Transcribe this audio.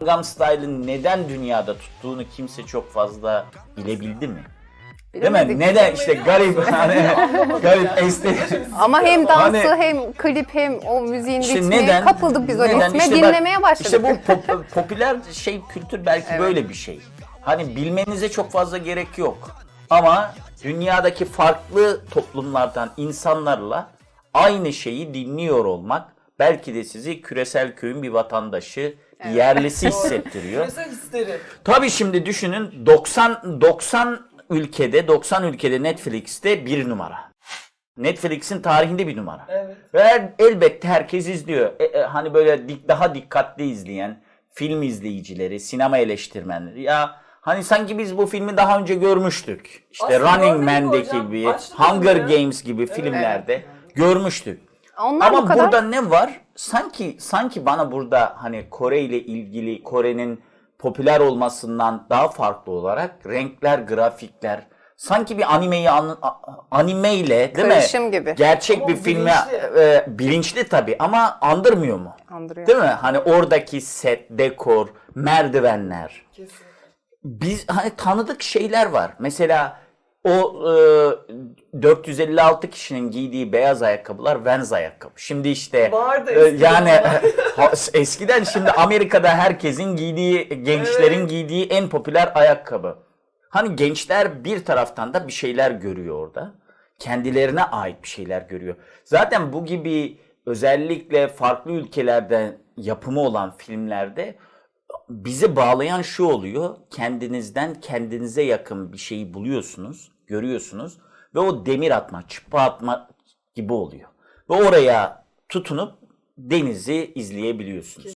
Gangnam Style'ın neden dünyada tuttuğunu kimse çok fazla bilebildi mi? Değil mi? Neden işte garip hani garip estetik. Ama hem dansı Hani- hem klip hem o müziğin İşte ritmi neden? kapıldık biz o Neden? ritme İşte bak, dinlemeye başladık. İşte bu pop- popüler şey kültür belki böyle bir şey. Hani bilmenize çok fazla gerek yok. Ama dünyadaki farklı toplumlardan insanlarla aynı şeyi dinliyor olmak belki de sizi küresel köyün bir vatandaşı, bir yerlisi hissettiriyor. Histeri. Tabii şimdi düşünün 90 90 ülkede 90 ülkede Netflix'te bir numara. Netflix'in tarihinde bir numara. Evet. Ve elbette herkes izliyor. E, e, hani böyle dik- daha dikkatli izleyen film izleyicileri, sinema eleştirmenleri. Ya hani sanki biz bu filmi daha önce görmüştük. İşte Aslında Running Man'deki gibi, Hunger. Games gibi filmlerde görmüştük. Onlar bu Ama kadar burada ne var? Sanki sanki bana burada hani Kore ile ilgili Kore'nin popüler olmasından daha farklı olarak renkler, grafikler sanki bir animeyi an, anime ile değil Karışım mi? gibi. Gerçek Ama bir filme bilinçli. e, bilinçli tabii ama andırmıyor mu? andırıyor. Değil mi? Hani oradaki set, dekor, merdivenler Kesinlikle. biz hani tanıdık şeyler var. Mesela o e, 456 kişinin giydiği beyaz ayakkabılar Vans ayakkabı. Şimdi işte Vardı e, yani eskiden şimdi Amerika'da herkesin giydiği, gençlerin Evet. giydiği en popüler ayakkabı. Hani gençler bir taraftan da bir şeyler görüyor orada. Kendilerine ait bir şeyler görüyor. Zaten bu gibi özellikle farklı ülkelerden yapımı olan filmlerde bizi bağlayan şu oluyor. Kendinizden kendinize yakın bir şeyi buluyorsunuz, görüyorsunuz ve o demir atma, çıpa atma gibi oluyor. Ve oraya tutunup denizi izleyebiliyorsunuz.